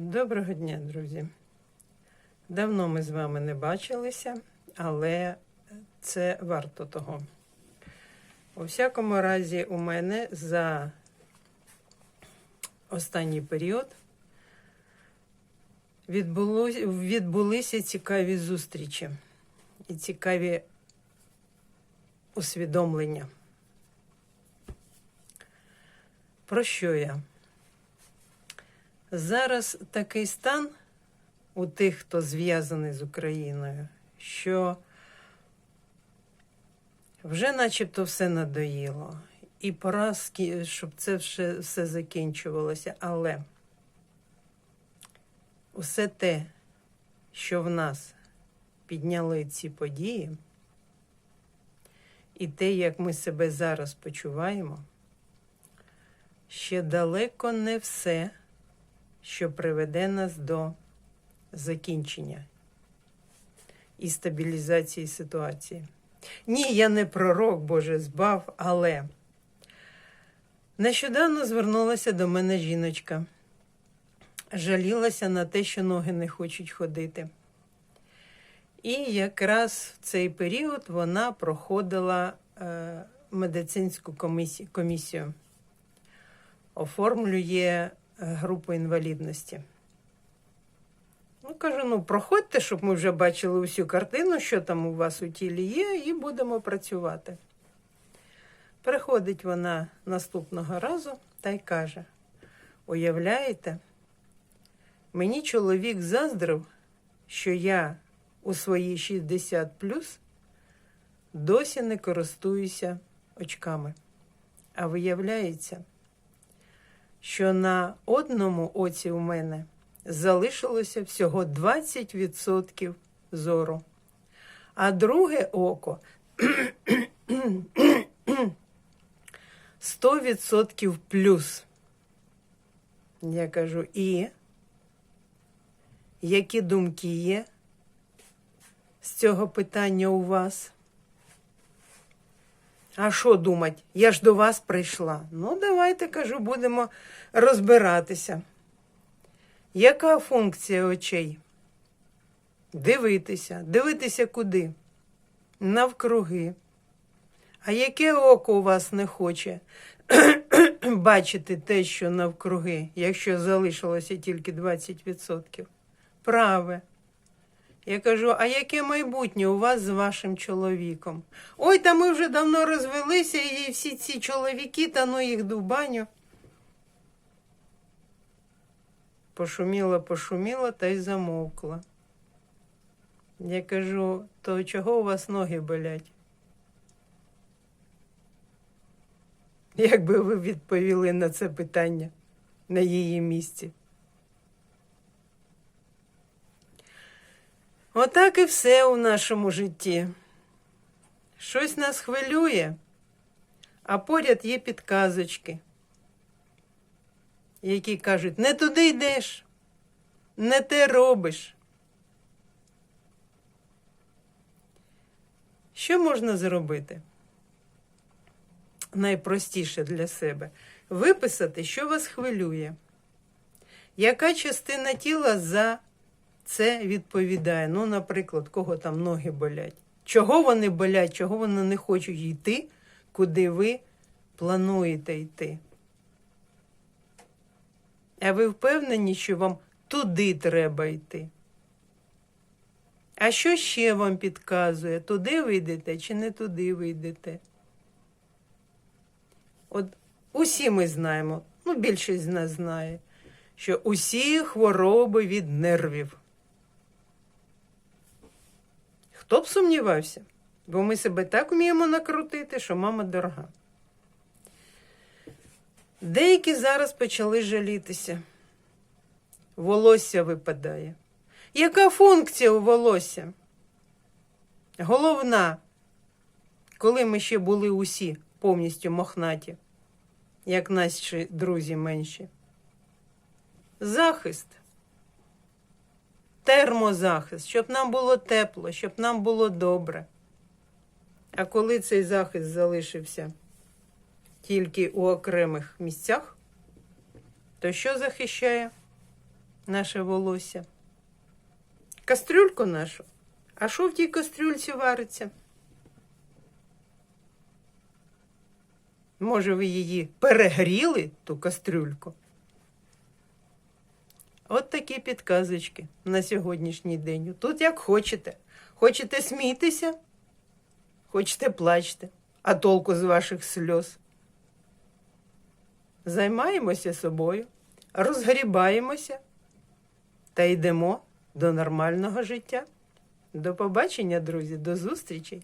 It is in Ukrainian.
Доброго дня, друзі. Давно ми з вами не бачилися, але це варто того. У всякому разі, у мене за останній період відбулися цікаві зустрічі і цікаві усвідомлення. Про що я? Зараз такий стан у тих, хто зв'язаний з Україною, що вже начебто все надоїло. І пора, щоб це все, все закінчувалося. Але усе те, що в нас підняли ці події, і те, як ми себе зараз почуваємо, ще далеко не все що приведе нас до закінчення і стабілізації ситуації. Ні, я не пророк, Боже збав, але нещодавно звернулася до мене жіночка, жалілася на те, що ноги не хочуть ходити. І якраз в цей період вона проходила е, медицинську комісію, оформлює групу інвалідності. Ну, кажу, ну проходьте, щоб ми вже бачили усю картину, що там у вас у тілі є, і будемо працювати. Приходить вона наступного разу та й каже: уявляєте, мені чоловік заздрив, що я у свої 60 плюс досі не користуюся очками. А виявляється, що на одному оці у мене залишилося всього 20% зору, а друге око 100% плюс. Я кажу, і які думки є з цього питання у вас? А що думать? Я ж до вас прийшла. Ну, давайте, кажу, будемо розбиратися. Яка функція очей? Дивитися. Дивитися куди? Навкруги. А яке око у вас не хоче бачити те, що навкруги, якщо залишилося тільки 20%? Праве. Я кажу, а яке майбутнє у вас з вашим чоловіком? Ой, та ми вже давно розвелися, і всі ці чоловіки, та ну їх в баню. Пошуміла, пошуміла та й замовкла. Я кажу, то чого у вас ноги болять? Як би ви відповіли на це питання на її місці? Отак і все у нашому житті. Щось нас хвилює, а поряд є підказочки, які кажуть, не туди йдеш, не те робиш. Що можна зробити? Найпростіше для себе виписати, що вас хвилює. Яка частина тіла за це відповідає. Ну, наприклад, кого там ноги болять. Чого вони болять, чого вони не хочуть йти, куди ви плануєте йти. А ви впевнені, що вам туди треба йти? А що ще вам підказує? Туди ви йдете чи не туди ви йдете? От усі ми знаємо, ну більшість з нас знає, що усі хвороби від нервів. Хто б сумнівався? Бо ми себе так вміємо накрутити, що мама дорога. Деякі зараз почали жалітися. Волосся випадає. Яка функція у волосся? Головна, коли ми ще були усі повністю мохнаті, як наші друзі менші. Захист термозахист, щоб нам було тепло, щоб нам було добре. А коли цей захист залишився тільки у окремих місцях, то що захищає? наше волосся. Кастрюльку нашу. А що в тій кастрюльці вариться? Може, ви її перегріли, ту кастрюльку? От такі підказочки на сьогоднішній день. Тут як хочете. Хочете смійтеся, хочете плачте, а толку з ваших сльоз. Займаємося собою, розгрібаємося та йдемо до нормального життя. До побачення, друзі, до зустрічей!